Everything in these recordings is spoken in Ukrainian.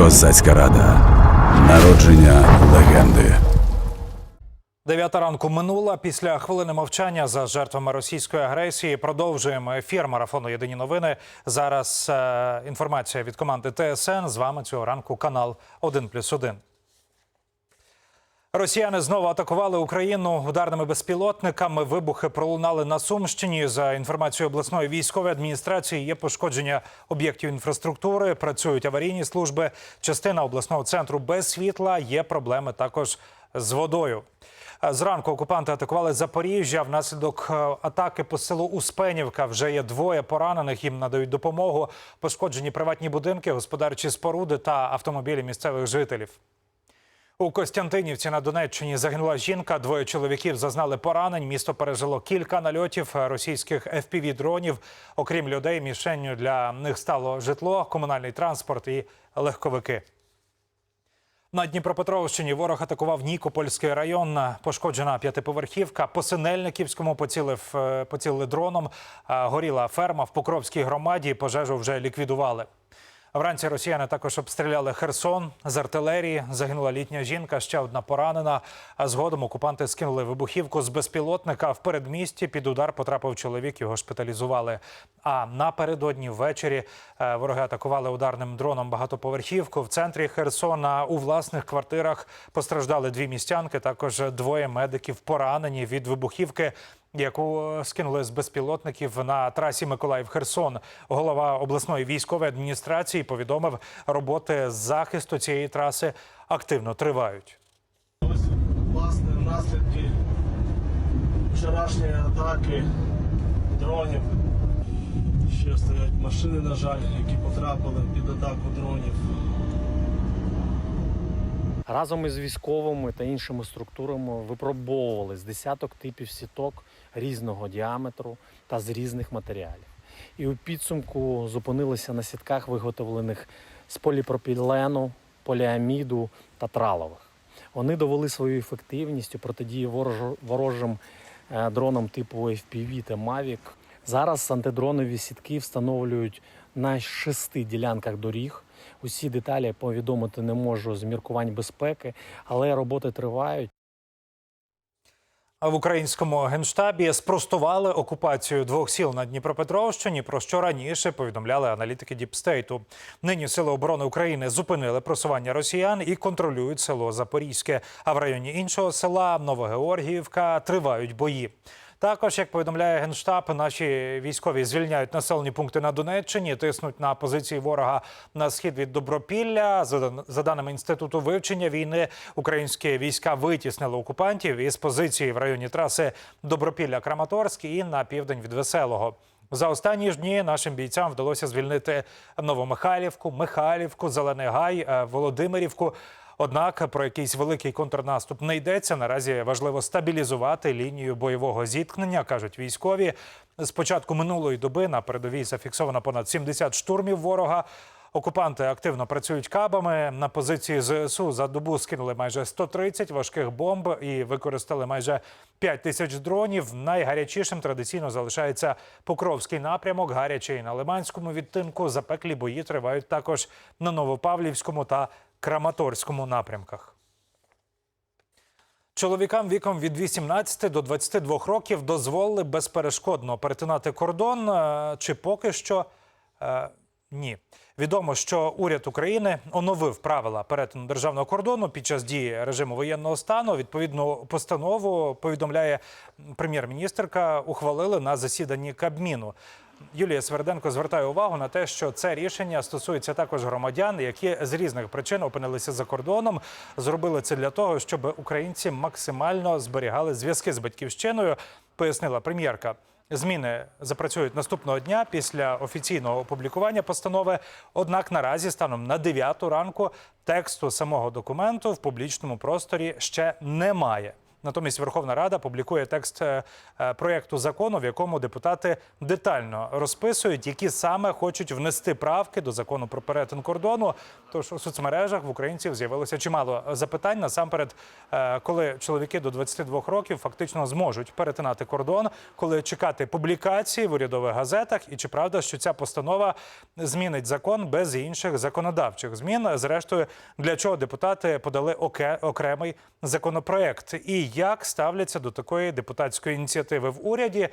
Козацька рада. Народження легенди. Дев'ята ранку минула. Після хвилини мовчання за жертвами російської агресії продовжуємо ефір марафону Єдині новини. Зараз е, інформація від команди ТСН. З вами цього ранку канал 1+,1. Росіяни знову атакували Україну ударними безпілотниками. Вибухи пролунали на Сумщині. За інформацією обласної військової адміністрації, є пошкодження об'єктів інфраструктури, працюють аварійні служби. Частина обласного центру без світла. Є проблеми також з водою. Зранку окупанти атакували Запоріжжя. Внаслідок е, атаки по селу Успенівка вже є двоє поранених. Їм надають допомогу. Пошкоджені приватні будинки, господарчі споруди та автомобілі місцевих жителів. У Костянтинівці на Донеччині загинула жінка. Двоє чоловіків зазнали поранень. Місто пережило кілька нальотів російських fpv дронів Окрім людей, мішенню для них стало житло, комунальний транспорт і легковики. На Дніпропетровщині ворог атакував Нікопольський район. Пошкоджена п'ятиповерхівка. По Синельниківському поцілив, е, поцілили дроном. Горіла ферма в Покровській громаді. Пожежу вже ліквідували. Вранці росіяни також обстріляли Херсон з артилерії. Загинула літня жінка, ще одна поранена. А згодом окупанти скинули вибухівку з безпілотника. В передмісті під удар потрапив чоловік. Його шпиталізували. А напередодні ввечері е, вороги атакували ударним дроном багатоповерхівку. В центрі Херсона у власних квартирах постраждали дві містянки. Також двоє медиків поранені від вибухівки яку е, скинули з безпілотників на трасі Миколаїв-Херсон. Голова обласної військової адміністрації повідомив, роботи з захисту цієї траси активно тривають. Ось власне наслідки вчорашньої атаки дронів. Ще стоять машини, на жаль, які потрапили під атаку дронів. Разом із військовими та іншими структурами випробовували з десяток типів сіток різного діаметру та з різних матеріалів. І у підсумку зупинилися на сітках, виготовлених з поліпропілену, поліаміду та тралових. Вони довели свою ефективність у протидії ворожим е, дронам типу FPV та Mavic. Зараз антидронові сітки встановлюють на шести ділянках доріг. Усі деталі повідомити не можу з міркувань безпеки, але роботи тривають. В українському генштабі спростували окупацію двох сіл на Дніпропетровщині, про що раніше повідомляли аналітики Діпстейту. Нині сили оборони України зупинили просування росіян і контролюють село Запорізьке. А в районі іншого села Новогеоргіївка тривають бої. Також, як повідомляє генштаб, наші військові звільняють населені пункти на Донеччині, тиснуть на позиції ворога на схід від Добропілля. За, даними інституту вивчення війни, українські війська витіснили окупантів із позиції в районі траси Добропілля-Краматорськ і на південь від Веселого. За останні ж дні нашим бійцям вдалося звільнити Новомихайлівку, Михайлівку, Зелений Гай, е, Володимирівку. Однак про якийсь великий контрнаступ не йдеться. Наразі важливо стабілізувати лінію бойового зіткнення, кажуть військові. З початку минулої доби на передовій зафіксовано понад 70 штурмів ворога. Окупанти активно працюють кабами. На позиції ЗСУ за добу скинули майже 130 важких бомб і використали майже 5 тисяч дронів. Найгарячішим традиційно залишається Покровський напрямок, гарячий на Лиманському відтинку. Запеклі бої тривають також на Новопавлівському та Краматорському напрямках. Чоловікам віком від 18 до 22 років дозволили безперешкодно перетинати кордон. е, Чи поки що е, ні. Відомо, що уряд України оновив правила перетину державного кордону під час дії режиму воєнного стану. Відповідну постанову повідомляє прем'єр-міністрка. Ухвалили на засіданні Кабміну. Юлія Сверденко звертає увагу на те, що це рішення стосується також громадян, які з різних причин опинилися за кордоном. Зробили це для того, щоб українці максимально зберігали зв'язки з батьківщиною, пояснила прем'єрка. Зміни запрацюють наступного дня після офіційного опублікування постанови. Однак наразі, станом на 9 ранку, тексту самого документу в публічному просторі ще немає. Натомість Верховна Рада публікує текст е, е, проєкту закону, в якому депутати детально розписують, які саме хочуть внести правки до закону про перетин кордону. Тож у соцмережах в українців з'явилося чимало запитань. Насамперед, е, коли чоловіки до 22 років фактично зможуть перетинати кордон, коли чекати публікації в урядових газетах, і чи правда, що ця постанова змінить закон без інших законодавчих змін. Зрештою, для чого депутати подали окремий законопроект, і як ставляться до такої депутатської ініціативи в уряді.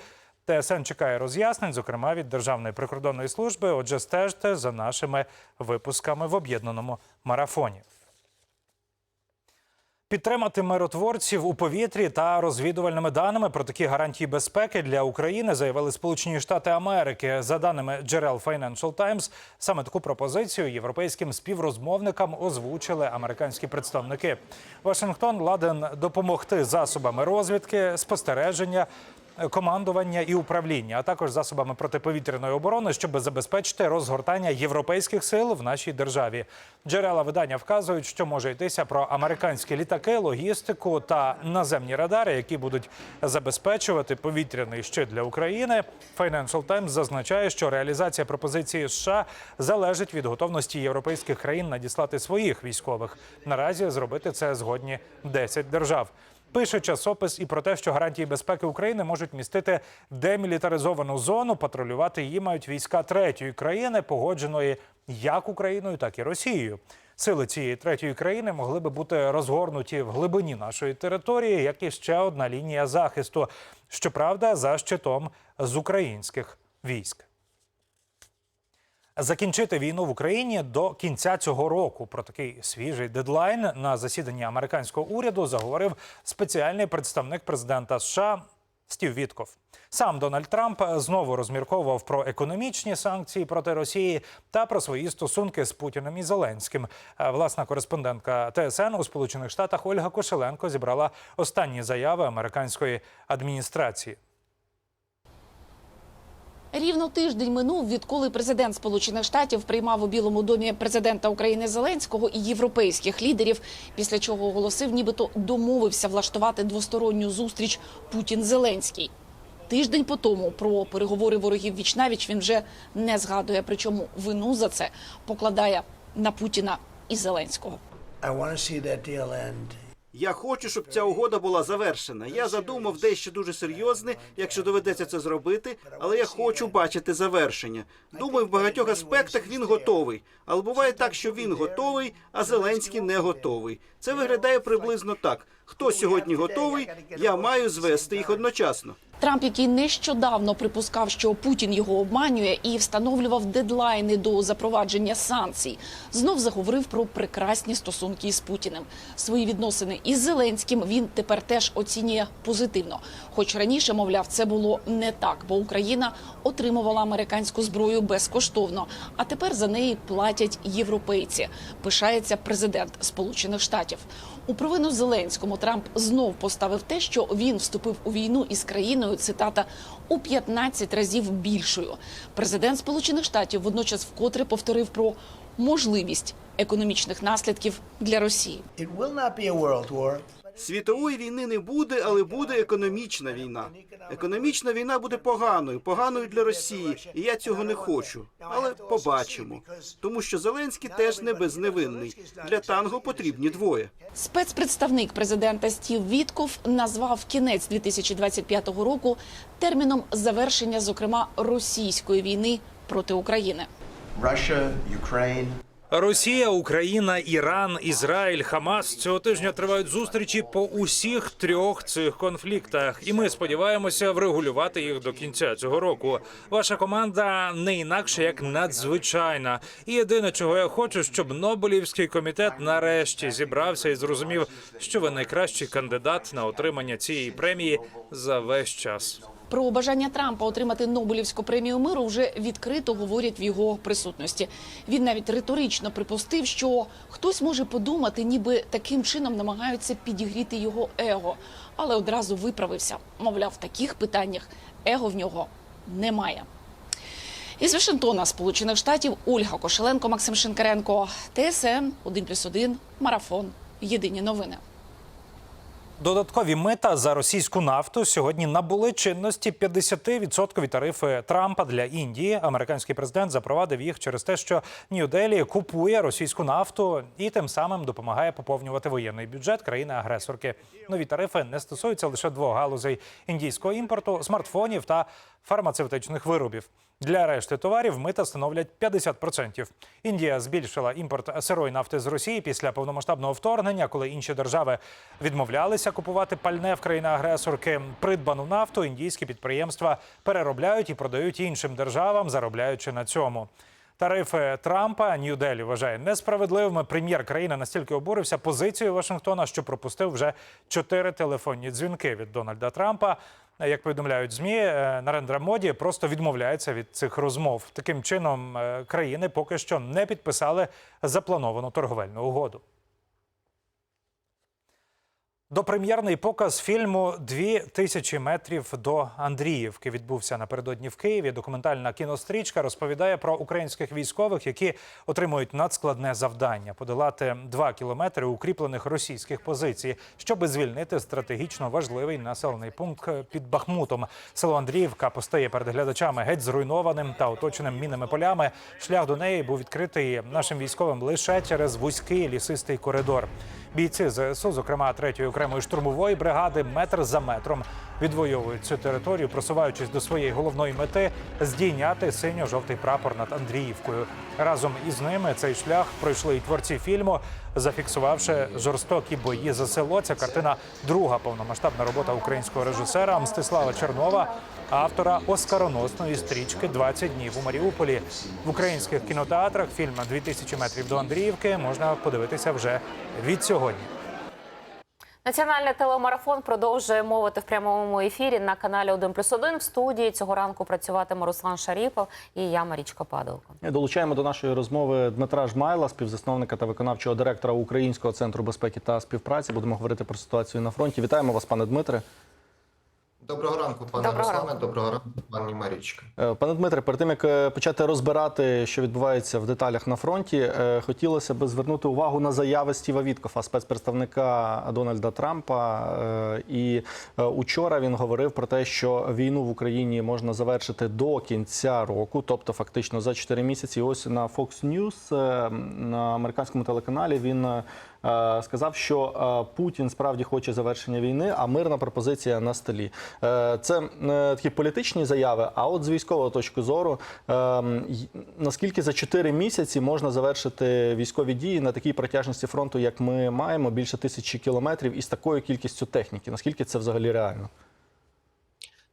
ТСН чекає роз'яснень, зокрема від Державної прикордонної служби. Отже, стежте за нашими випусками в об'єднаному марафоні. Підтримати миротворців у повітрі та розвідувальними даними про такі гарантії безпеки для України заявили Сполучені Штати Америки. За даними джерел Financial Times, саме таку пропозицію європейським співрозмовникам озвучили американські представники. Вашингтон ладен допомогти засобами розвідки, спостереження. Командування і управління, а також засобами протиповітряної оборони, щоб забезпечити розгортання європейських сил в нашій державі. Джерела видання вказують, що може йтися про американські літаки, логістику та наземні радари, які будуть забезпечувати повітряний щит для України. Financial Times зазначає, що реалізація пропозиції США залежить від готовності європейських країн надіслати своїх військових. Наразі зробити це згодні 10 держав. Пише часопис і про те, що гарантії безпеки України можуть містити демілітаризовану зону. Патрулювати її мають війська третьої країни, погодженої як Україною, так і Росією. Сили цієї третьої країни могли би бути розгорнуті в глибині нашої території, як і ще одна лінія захисту. Щоправда, за щитом з українських військ. Закінчити війну в Україні до кінця цього року. Про такий свіжий дедлайн на засіданні американського уряду заговорив спеціальний представник президента США Стів Вітков. Сам Дональд Трамп знову розмірковував про економічні санкції проти Росії та про свої стосунки з Путіним і Зеленським. Е, Власна кореспондентка ТСН у Сполучених Штатах Ольга Кошеленко зібрала останні заяви американської адміністрації. Рівно тиждень минув, відколи президент Сполучених Штатів приймав у Білому домі президента України Зеленського і європейських лідерів, після чого оголосив, нібито домовився влаштувати двосторонню зустріч Путін-Зеленський. Тиждень по тому про переговори ворогів вічнавіч він вже не згадує. Причому вину за це покладає на Путіна і Зеленського. I want to see that deal end. Я хочу, щоб ця угода була завершена. Я задумав дещо дуже серйозне, якщо доведеться це зробити, але я хочу бачити завершення. Думаю, в багатьох аспектах він готовий. Але буває так, що він готовий, а Зеленський не готовий. Це виглядає приблизно так: хто сьогодні готовий, я маю звести їх одночасно. Трамп, який нещодавно припускав, що Путін його обманює і встановлював дедлайни до запровадження санкцій, знов заговорив про прекрасні стосунки із Путіним. Свої відносини із Зеленським він тепер теж оцінює позитивно. Хоч раніше, мовляв, це було не так, бо Україна отримувала американську зброю безкоштовно, а тепер за неї платять європейці. Пишається президент Сполучених Штатів. У провину Зеленському Трамп знов поставив те, що він вступив у війну із країною. Цитата у 15 разів більшою. Президент Сполучених Штатів водночас вкотре повторив про можливість економічних наслідків для Росії. Світової війни не буде, але буде економічна війна. Економічна війна буде поганою, поганою для Росії, і я цього не хочу. Але побачимо, тому що Зеленський теж не безневинний. Для танго потрібні двоє. Спецпредставник президента Стів Вітков назвав кінець 2025 року терміном завершення, зокрема, російської війни проти України. Russia, Ukraine, Росія, Україна, Іран, Ізраїль, Хамас цього тижня тривають зустрічі по усіх трьох цих конфліктах, і ми сподіваємося врегулювати їх до кінця цього року. Ваша команда не інакше як надзвичайна. І єдине, чого я хочу, щоб Нобелівський комітет нарешті зібрався і зрозумів, що ви найкращий кандидат на отримання цієї премії за весь час. Про бажання Трампа отримати Нобелівську премію миру вже відкрито говорять в його присутності. Він навіть риторично припустив, що хтось може подумати, ніби таким чином намагаються підігріти його его, але одразу виправився. Мовляв, в таких питаннях его в нього немає. Із Вашингтона, Сполучених Штатів, Ольга Кошеленко, Максим Шинкаренко, ТСН 1+,1, Марафон. Єдині новини. Додаткові мита за російську нафту сьогодні набули чинності 50% тарифи Трампа для Індії. Американський президент запровадив їх через те, що Нью-Делі купує російську нафту і тим самим допомагає поповнювати воєнний бюджет країни-агресорки. Нові тарифи не стосуються лише двох галузей індійського імпорту, смартфонів та фармацевтичних виробів. Для решти товарів мита становлять 50%. Індія збільшила імпорт сирої нафти з Росії після повномасштабного вторгнення, коли інші держави відмовлялися купувати пальне в країни-агресорки. Придбану нафту індійські підприємства переробляють і продають іншим державам, заробляючи на цьому. Тарифи Трампа Нью-Делі вважає несправедливими. Прем'єр країни настільки обурився позицією Вашингтона, що пропустив вже чотири телефонні дзвінки від Дональда Трампа. Як повідомляють змі, е, Нарендра Моді просто відмовляється від цих розмов. Таким чином, е, країни поки що не підписали заплановану торговельну угоду. Допрем'єрний показ фільму «Дві тисячі метрів до Андріївки відбувся напередодні в Києві. Документальна кінострічка розповідає про українських військових, які отримують надскладне завдання подолати два кілометри укріплених російських позицій, щоб звільнити стратегічно важливий населений пункт під Бахмутом. Село Андріївка постає перед глядачами геть зруйнованим та оточеним мінними полями. Шлях до неї був відкритий нашим військовим лише через вузький лісистий коридор. Бійці ЗСУ, зокрема третьої окремої штурмової бригади, метр за метром відвоюють цю територію, просуваючись до своєї головної мети здійняти синьо-жовтий прапор над Андріївкою. Разом із ними цей шлях пройшли і творці фільму, зафіксувавши жорстокі бої за село. Ця картина друга повномасштабна робота українського режисера Мстислава Чернова, автора оскароносної стрічки «20 днів у Маріуполі. В українських кінотеатрах фільм «2000 метрів до Андріївки можна подивитися вже від сьогодні. Національний телемарафон продовжує мовити в прямому ефірі на каналі 1 плюс 1. В студії цього ранку працюватиме Руслан Шаріпов і я Марічка Падалко. Долучаємо до нашої розмови Дмитра Жмайла, співзасновника та виконавчого директора Українського центру безпеки та співпраці. Будемо говорити про ситуацію на фронті. Вітаємо вас, пане Дмитре. Доброго ранку, пане Доброго Руслане. ранку. Доброго ранку, пані Марічка. Е, Пане Дмитре, перед тим як е, почати розбирати, що відбувається в деталях на фронті, е, хотілося б звернути увагу на заяви Стіва Віткофа, спецпредставника Дональда Трампа. І учора він говорив про те, що війну в Україні можна завершити до кінця року, тобто фактично за 4 місяці. І ось на Fox News на американському телеканалі він. Е, Сказав, що е, Путін справді хоче завершення війни, а мирна пропозиція на столі. Е, Це такі політичні заяви. А от з військової точки зору, наскільки за 4 місяці можна завершити військові дії на такій протяжності фронту, як ми маємо, більше тисячі кілометрів, і з такою кількістю техніки? Наскільки це взагалі реально?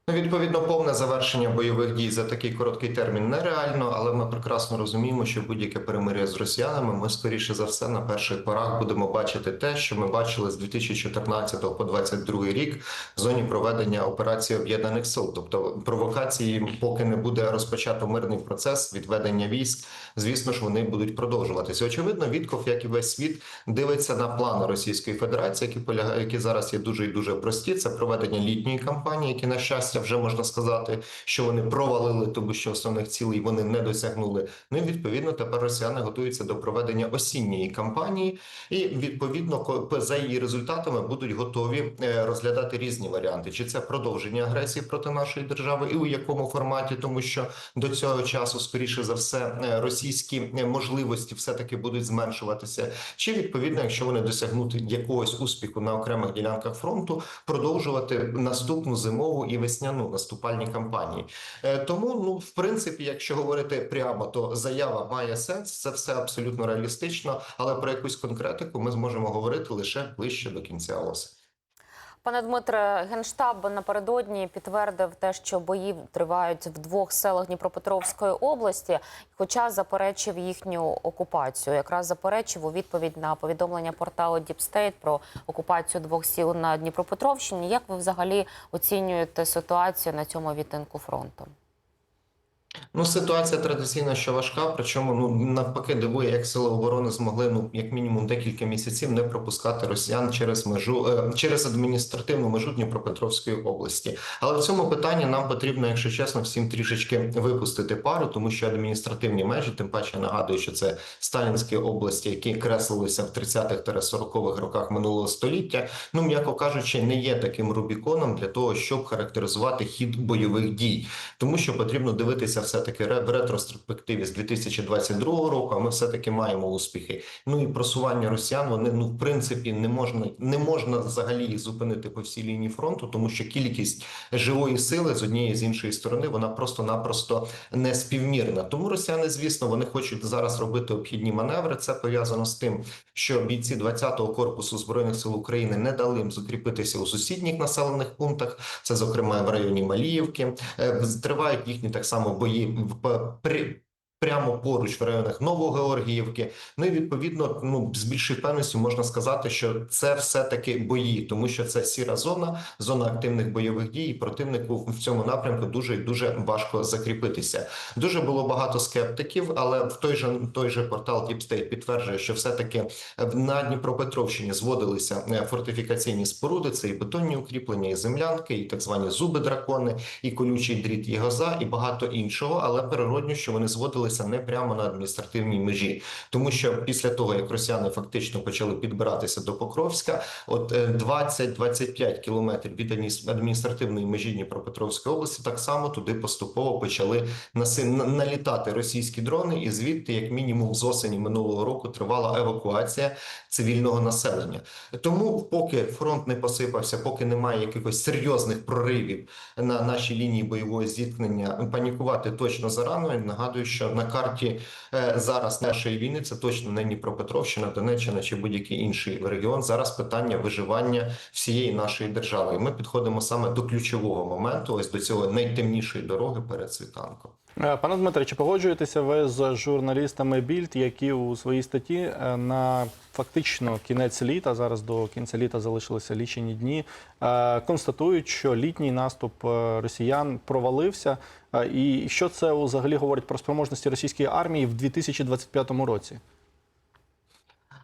Ну, відповідно, повне завершення бойових дій за такий короткий термін нереально, але ми прекрасно розуміємо, що будь-яке перемир'я з росіянами ми скоріше за все на перших порах будемо бачити те, що ми бачили з 2014 по 2022 рік в зоні проведення операції об'єднаних сил. Тобто провокації, поки не буде розпочато мирний процес відведення військ, звісно ж, вони будуть продовжуватися. Очевидно, Вітков, як і весь світ, дивиться на плани Російської Федерації, які які зараз є дуже і дуже прості. Це проведення літньої кампанії, які на щастя вже можна сказати, що вони провалили, тому що основних цілей вони не досягнули. Ну і відповідно тепер росіяни готуються до проведення осінньої кампанії, і відповідно за її результатами будуть готові е, розглядати різні варіанти: чи це продовження агресії проти нашої держави, і у якому форматі, тому що до цього часу, скоріше за все, е, російські е, можливості все таки будуть зменшуватися. Чи відповідно, якщо вони досягнуть якогось успіху на окремих ділянках фронту, продовжувати наступну зимову і весняну наступальні кампанії. Е, Тому, ну в принципі, якщо говорити прямо, то заява має сенс. Це все абсолютно реалістично, але про якусь конкретику ми зможемо говорити лише ближче до кінця осені. Пане Дмитре, генштаб напередодні підтвердив те, що бої тривають в двох селах Дніпропетровської області, хоча заперечив їхню окупацію. Якраз заперечив у відповідь на повідомлення порталу State про окупацію двох сіл на Дніпропетровщині. Як ви взагалі оцінюєте ситуацію на цьому відтинку фронту? Ну, ситуація традиційно що важка, причому ну навпаки дивує, як сили оборони змогли ну як мінімум декілька місяців не пропускати росіян через межу е, через адміністративну межу Дніпропетровської області. Але в цьому питанні нам потрібно, якщо чесно, всім трішечки випустити пару, тому що адміністративні межі, тим паче нагадую, що це сталінські області, які креслилися в 30-х-40-х роках минулого століття. Ну м'яко кажучи, не є таким рубіконом для того, щоб характеризувати хід бойових дій, тому що потрібно дивитися все-таки в ретроспективі з 2022 року. А ми все-таки маємо успіхи. Ну і просування росіян вони ну в принципі не можна не можна взагалі їх зупинити по всій лінії фронту, тому що кількість живої сили з однієї з іншої сторони вона просто-напросто не співмірна. Тому росіяни, звісно, вони хочуть зараз робити обхідні маневри. Це пов'язано з тим, що бійці 20-го корпусу збройних сил України не дали їм закріпитися у сусідніх населених пунктах. Це зокрема в районі Маліївки. Е, Тривають їхні так само бої при. Прямо поруч в районах Новогеоргіївки. Ну і відповідно, ну з більшою певністю можна сказати, що це все таки бої, тому що це сіра зона, зона активних бойових дій. і Противнику в цьому напрямку дуже і дуже важко закріпитися. Дуже було багато скептиків, але в той же той же портал State підтверджує, що все таки на Дніпропетровщині зводилися е, фортифікаційні споруди. Це і бетонні укріплення, і землянки, і так звані зуби дракони, і колючий дріт Єгоза, і багато іншого. Але природньо, що вони зводилися не прямо на адміністративній межі, тому що після того як росіяни фактично почали підбиратися до Покровська, от е, 20-25 кілометрів від адміністративної межі Дніпропетровської області, так само туди поступово почали наси- налітати російські дрони, і звідти, як мінімум, з осені минулого року тривала евакуація цивільного населення. Тому, поки фронт не посипався, поки немає якихось серйозних проривів на нашій лінії бойового зіткнення, панікувати точно зарано. Нагадую, що на карті е, зараз нашої війни це точно не Дніпропетровщина, Донеччина чи будь-який інший регіон. Зараз питання виживання всієї нашої держави. І ми підходимо саме до ключового моменту, ось до цього найтемнішої дороги перед світанком. Е, Пане Дмитре, чи погоджуєтеся ви з журналістами Більд, які у своїй статті е, на фактично кінець літа, зараз до кінця літа залишилися лічені дні, констатують, що літній наступ росіян провалився. І що це взагалі говорить про спроможності російської армії в 2025 році?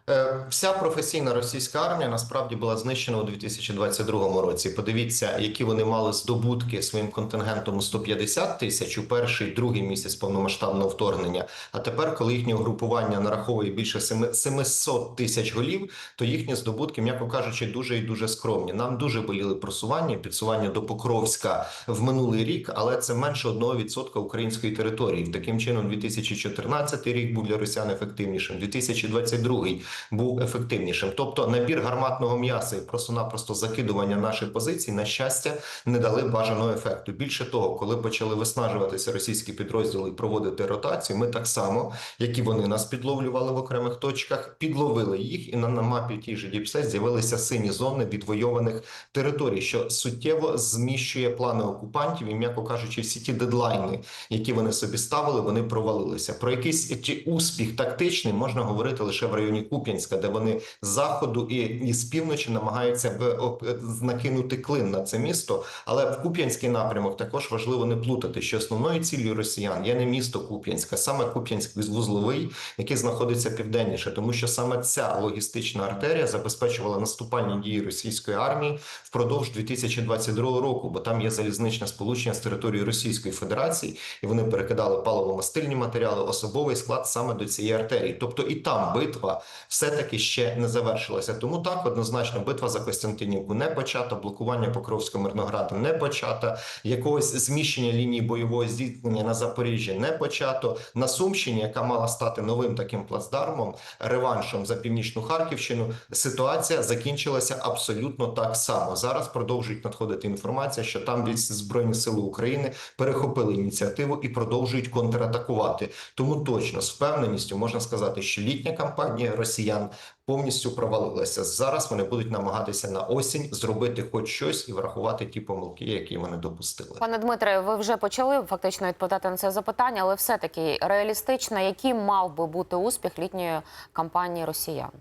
Е, Вся професійна російська армія насправді була знищена у 2022 році. Подивіться, які вони мали здобутки своїм контингентом у 150 тисяч у перший другий місяць повномасштабного вторгнення. А тепер, коли їхнє угрупування нараховує більше семи- 700 тисяч голів, то їхні здобутки, м'яко кажучи, дуже і дуже скромні. Нам дуже боліли просування, підсування до Покровська в минулий рік, але це менше 1% української території. Таким чином, 2014 рік був для росіян ефективнішим, 2022 був ефективнішим. Тобто набір гарматного м'яса і просто-напросто закидування наших позицій, на щастя, не дали бажаного ефекту. Більше того, коли почали виснажуватися російські підрозділи і проводити ротацію, ми так само, як і вони нас підловлювали в окремих точках, підловили їх, і на, на мапі тій же Діпсе з'явилися сині зони відвойованих територій, що суттєво зміщує плани окупантів і, м'яко кажучи, всі ті дедлайни, які вони собі ставили, вони провалилися. Про якийсь успіх тактичний можна говорити лише в районі Куп'янська, де вони з заходу і, і з півночі намагаються об- накинути клин на це місто. Але в Куп'янський напрямок також важливо не плутати, що основною ціллю росіян є не місто Куп'янська, саме Куп'янськ вузловий, який знаходиться південніше, тому що саме ця логістична артерія забезпечувала наступальні дії російської армії впродовж 2022 року, бо там є залізничне сполучення з території Російської Федерації, і вони перекидали паливо-мастильні матеріали, особовий склад саме до цієї артерії. Тобто і там битва все-таки ще не завершилася. Тому так однозначно битва за Костянтинівку не почата, блокування Покровського Мирнограду не почата, якогось зміщення лінії бойового зіткнення на Запоріжжі не почато. На Сумщині, яка мала стати новим таким плацдармом, реваншем за північну Харківщину, ситуація закінчилася абсолютно так само. Зараз продовжують надходити інформація, що там збройні сили України перехопили ініціативу і продовжують контратакувати. Тому точно з впевненістю можна сказати, що літня кампанія росіян повністю провалилася. Зараз вони будуть намагатися на осінь зробити хоч щось і врахувати ті помилки, які вони допустили. Пане Дмитре, ви вже почали фактично відповідати на це запитання, але все-таки реалістично, який мав би бути успіх літньої кампанії росіян?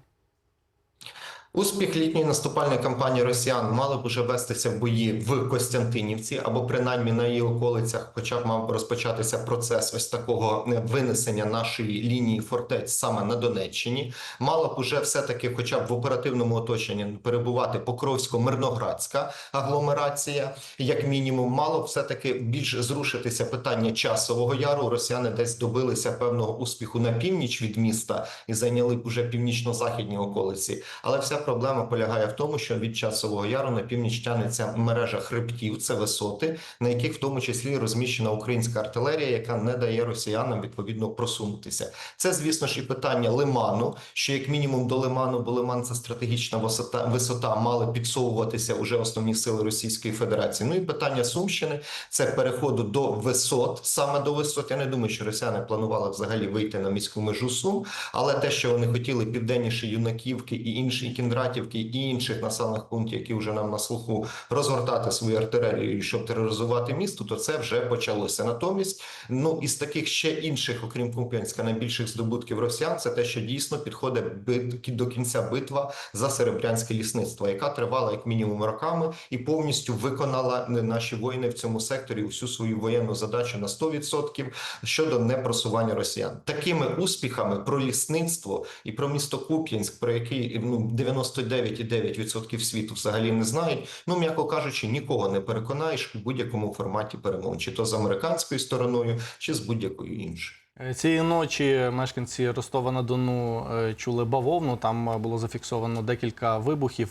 Успіх літньої наступальної кампанії росіян мали б уже вестися в бої в Костянтинівці або принаймні на її околицях, хоча б мав розпочатися процес ось такого е, винесення нашої лінії фортець саме на Донеччині. Мала б уже все-таки, хоча б в оперативному оточенні, перебувати Покровсько-Мирноградська агломерація, як мінімум, мало б все-таки більш зрушитися питання часового яру. Росіяни десь добилися певного успіху на північ від міста і зайняли б уже північно-західні околиці. Але вся проблема полягає в тому, що від часового яру на північ тягнеться мережа хребтів, це висоти, на яких в тому числі розміщена українська артилерія, яка не дає росіянам відповідно просунутися. Це, звісно ж, і питання лиману, що як мінімум до лиману, бо лиман це стратегічна висота, висота мали підсовуватися уже основні сили Російської Федерації. Ну і питання Сумщини це переходу до висот, саме до висот. Я не думаю, що росіяни планували взагалі вийти на міську межу Сум, але те, що вони хотіли південніше юнаківки і інші і Кіндратівки і інших населених пунктів, які вже нам на слуху розгортати свою артилерію, щоб тероризувати місто, то це вже почалося. Натомість, ну із таких ще інших, окрім Куп'янська, найбільших здобутків росіян, це те, що дійсно підходить бит до кінця битва за серебрянське лісництво, яка тривала як мінімум роками і повністю виконала наші воїни в цьому секторі всю свою воєнну задачу на 100% щодо непросування росіян. Такими успіхами про лісництво і про місто Куп'янськ, про який ну 99,9% світу взагалі не знають. Ну м'яко кажучи, нікого не переконаєш у будь-якому форматі перемовин, чи то з американською стороною, чи з будь-якою іншою. Е, Цієї ночі мешканці Ростова на Дону е, чули бавовну. Там е, було зафіксовано декілька вибухів.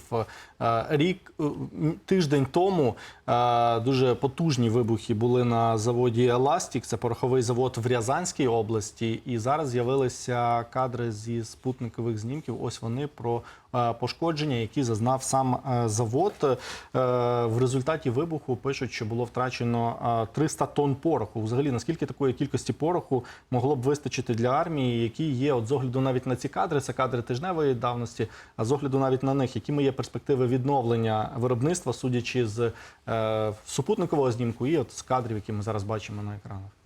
Рік е, тиждень тому дуже потужні вибухи були на заводі Еластік. Це пороховий завод в Рязанській області. І зараз з'явилися кадри зі спутникових знімків. Ось вони про пошкодження, які зазнав сам е, завод. Е, В результаті вибуху пишуть, що було втрачено е, 300 тонн пороху. Взагалі, наскільки такої кількості пороху могло б вистачити для армії, які є от з огляду навіть на ці кадри, це кадри тижневої давності, а з огляду навіть на них, якими є перспективи відновлення виробництва, судячи з е, супутникового знімку і от з кадрів, які ми зараз бачимо на екранах.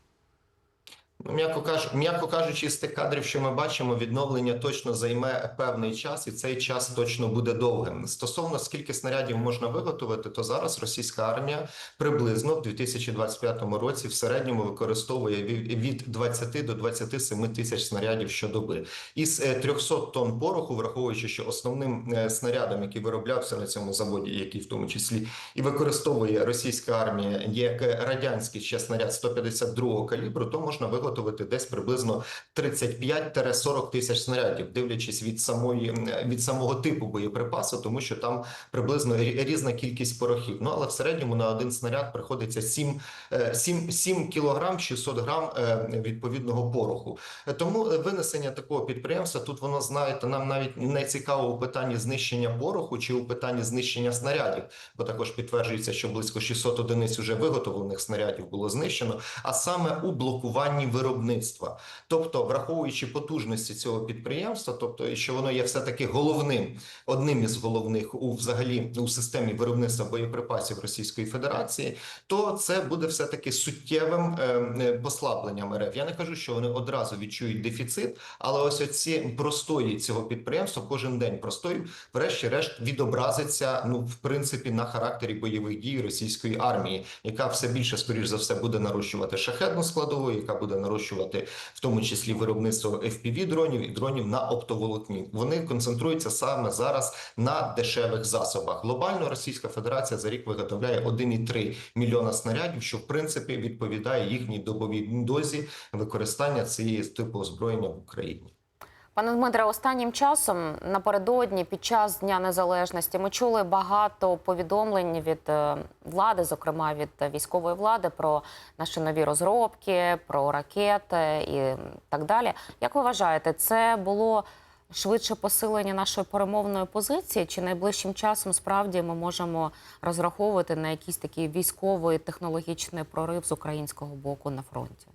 М'яко кажу, м'яко кажучи, з тих кадрів, що ми бачимо, відновлення точно займе певний час, і цей час точно буде довгим. Стосовно скільки снарядів можна виготовити, то зараз російська армія приблизно в 2025 році в середньому використовує від від 20 до 27 тисяч снарядів щодоби. Із е, 300 тонн пороху, враховуючи, що основним е, снарядом, який вироблявся на цьому заводі, який в тому числі і використовує російська армія, як радянський ще снаряд 152 калібру, то можна виготовити десь приблизно 35-40 тисяч снарядів, дивлячись від самої від самого типу боєприпасу, тому що там приблизно різна кількість порохів. Ну але в середньому на один снаряд приходиться 7, е, 7, 7 кілограм 600 грам е, відповідного пороху. Тому винесення такого підприємства тут воно знаєте, нам навіть не цікаво у питанні знищення пороху чи у питанні знищення снарядів, бо також підтверджується, що близько 600 одиниць уже виготовлених снарядів було знищено, а саме у блокуванні виробництва. Тобто, враховуючи потужності цього підприємства, тобто що воно є все таки головним, одним із головних у взагалі у системі виробництва боєприпасів Російської Федерації, то це буде все таки суттєвим е, е, послабленням РФ. Я не кажу, що вони одразу відчують дефіцит, але ось оці простої цього підприємства, кожен день простою, врешті-решт відобразиться ну в принципі на характері бойових дій російської армії, яка все більше, скоріш за все, буде нарощувати шахетну складову, яка буде нарощувати в тому числі виробництво fpv дронів і дронів на оптоволокні. Вони концентруються саме зараз на дешевих засобах. Глобально Російська Федерація за рік виготовляє 1,3 мільйона снарядів, що в принципі відповідає їхній добовій дозі використання цієї типу озброєння в Україні. Пане Дмитре, останнім часом напередодні під час Дня Незалежності ми чули багато повідомлень від е, влади, зокрема від військової влади, про наші нові розробки, про ракети і так далі. Як ви вважаєте, це було швидше посилення нашої перемовної позиції, чи найближчим часом справді ми можемо розраховувати на якийсь такий військовий технологічний прорив з українського боку на фронті?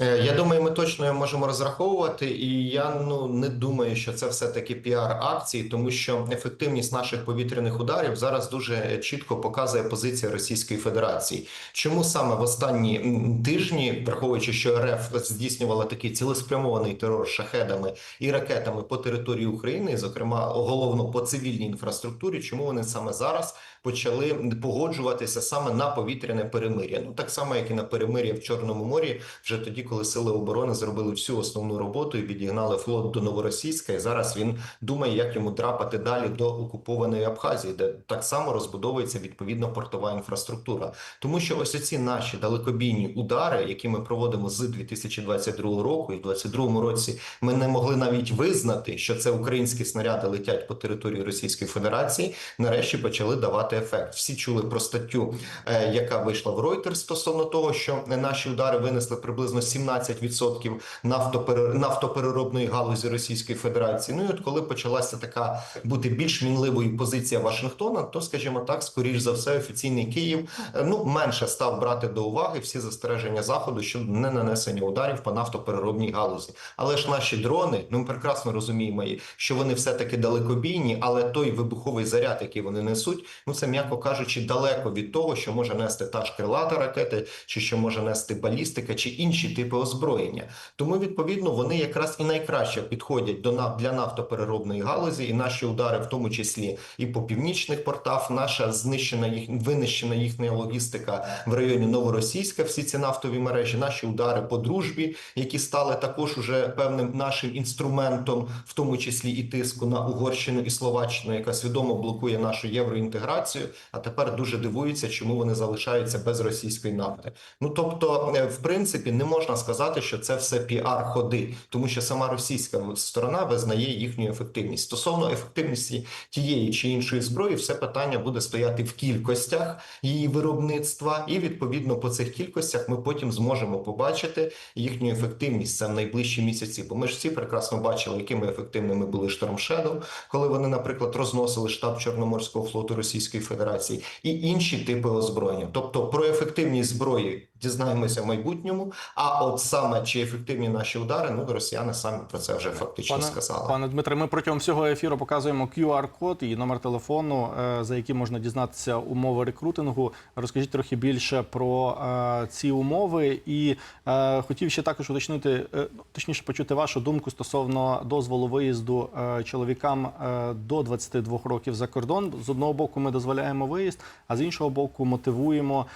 Е, Я думаю, ми точно можемо розраховувати, і я ну не думаю, що це все таки піар-акції, тому що ефективність наших повітряних ударів зараз дуже чітко показує позиція Російської Федерації. Чому саме в останні тижні, враховуючи, що РФ здійснювала такий цілеспрямований терор шахедами і ракетами по території України, зокрема головно по цивільній інфраструктурі, чому вони саме зараз почали погоджуватися саме на повітряне перемир'я? Ну так само, як і на перемир'я в Чорному морі, вже тоді, коли сили оборони зробили всю основну роботу і відігнали флот до Новоросійська, і зараз він думає, як йому драпати далі до окупованої Абхазії, де так само розбудовується відповідно портова інфраструктура. Тому що ось ці наші далекобійні удари, які ми проводимо з 2022 року, і в 2022 році ми не могли навіть визнати, що це українські снаряди летять по території Російської Федерації. Нарешті почали давати ефект. Всі чули про статтю, е, яка вийшла в Reuters стосовно того, що наші удари винесли приблизно 17% нафтопере- нафтопереробної галузі Російської Федерації. Ну і от коли почалася така бути більш мінливою позиція Вашингтона, то скажімо так, скоріш за все, офіційний Київ е, ну менше став брати до уваги всі застереження заходу щодо не нанесення ударів по нафтопереробній галузі. Але ж наші дрони, ну ми прекрасно розуміємо, що вони все таки далекобійні, але той вибуховий заряд, який вони несуть, ну це м'яко кажучи, далеко від того, що може нести та ж крилата ракети, чи що може нести балістика, чи інші типи озброєння. Тому відповідно вони якраз і найкраще підходять до для нафтопереробної галузі, і наші удари, в тому числі і по північних портах, наша знищена їх винищена їхня логістика в районі Новоросійська. Всі ці нафтові мережі, наші удари по дружбі, які стали також уже певним нашим інструментом, в тому числі і тиску на Угорщину і Словаччину, яка свідомо блокує нашу євроінтеграцію. А тепер дуже дивуються, чому вони залишаються без російської нафти. Ну тобто, е, в принципі, не можна сказати, що це все піар-ходи, тому що сама російська сторона визнає їхню ефективність. Стосовно ефективності тієї чи іншої зброї, все питання буде стояти в кількостях її виробництва, і відповідно по цих кількостях ми потім зможемо побачити їхню ефективність це в найближчі місяці. Бо ми ж всі прекрасно бачили, якими ефективними були Шторм Shadow, коли вони, наприклад, розносили штаб Чорноморського флоту Російської Федерації і інші типи озброєння. Тобто про ефективність зброї дізнаємося в майбутньому. А от саме чи ефективні наші удари, ну росіяни самі про це вже фактично сказали. Пане Дмитре, ми протягом всього ефіру показуємо QR-код і номер телефону, е, за яким можна дізнатися умови рекрутингу. Розкажіть трохи більше про е, ці умови. І е, хотів ще також уточнити, точніше почути вашу думку стосовно дозволу виїзду чоловікам до 22 років за кордон. З одного боку, ми дозволяємо виїзд, а з іншого боку, мотивуємо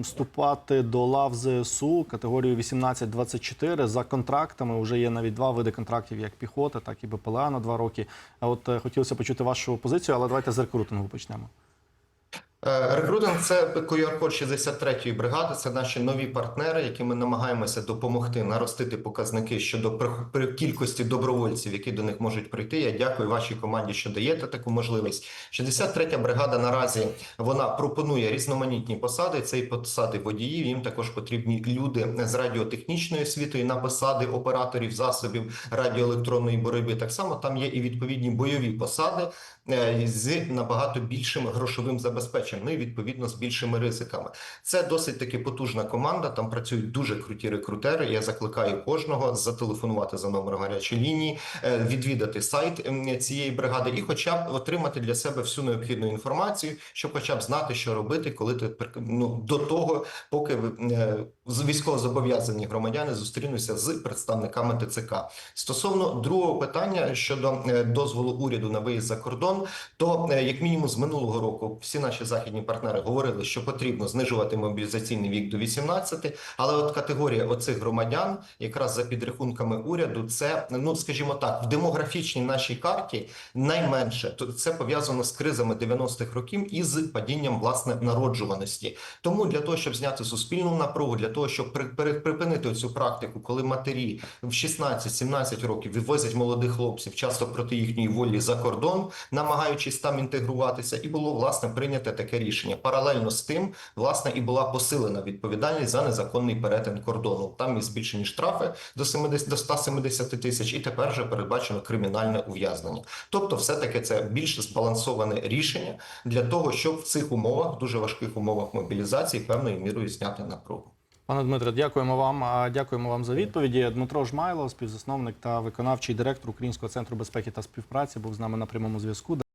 вступати до лав ЗСУ категорію 18-24 за контрактами. Уже є навіть два види контрактів, як піхота, так і БПЛА на два роки. От е, хотілося почути вашу позицію, але давайте з рекрутингу почнемо. Е, Рекрутинг це QR-код 63-ї бригади. Це наші нові партнери, які ми намагаємося допомогти наростити показники щодо кількості добровольців, які до них можуть прийти. Я дякую вашій команді, що даєте таку можливість. 63-я бригада наразі вона пропонує різноманітні посади. Це і посади водіїв. Їм також потрібні люди з радіотехнічною освітою на посади операторів засобів радіоелектронної боротьби. Так само там є і відповідні бойові посади е, з набагато більшим грошовим забезпеченням, і відповідно з більшими ризиками. Це досить таки потужна команда. Там працюють дуже круті рекрутери. Я закликаю кожного зателефонувати за номером гарячої лінії, е, відвідати сайт цієї бригади і, хоча б отримати для себе всю необхідну інформацію, щоб хоча б знати, що робити, коли ти ну, до того, поки е, військовозобов'язані громадяни зустрінуться з представниками ТЦК. Стосовно другого питання щодо е, дозволу уряду на виїзд за кордон, то як мінімум з минулого року всі наші західні партнери говорили, що потрібно знижувати мобілізаційний вік до 18, але от категорія оцих громадян, якраз за підрахунками уряду, це ну скажімо так, в демографічній нашій карті найменше то це пов'язано з кризами 90-х років і з падінням власне народжуваності. Тому для того, щоб зняти суспільну напругу, для того, щоб при- при- припинити цю практику, коли матері в 16-17 років вивозять молодих хлопців, часто проти їхньої волі за кордон, намагаючись там інтегруватися, і було власне прийняте таке рішення. Паралельно з тим, власне, і була посилена відповідальність за незаконний перетин кордону. Там і збільшені штрафи до 70, до 170 тисяч, і тепер вже передбачено кримінальне ув'язнення. Тобто, все таки це більш збалансоване рішення для того, щоб в цих умовах, дуже важких умовах мобілізації, певною мірою зняти напругу. Пане Дмитре, дякуємо вам. Дякуємо вам за відповіді. Дмитро Жмайло, співзасновник та виконавчий директор Українського центру безпеки та співпраці, був з нами на прямому зв'язку.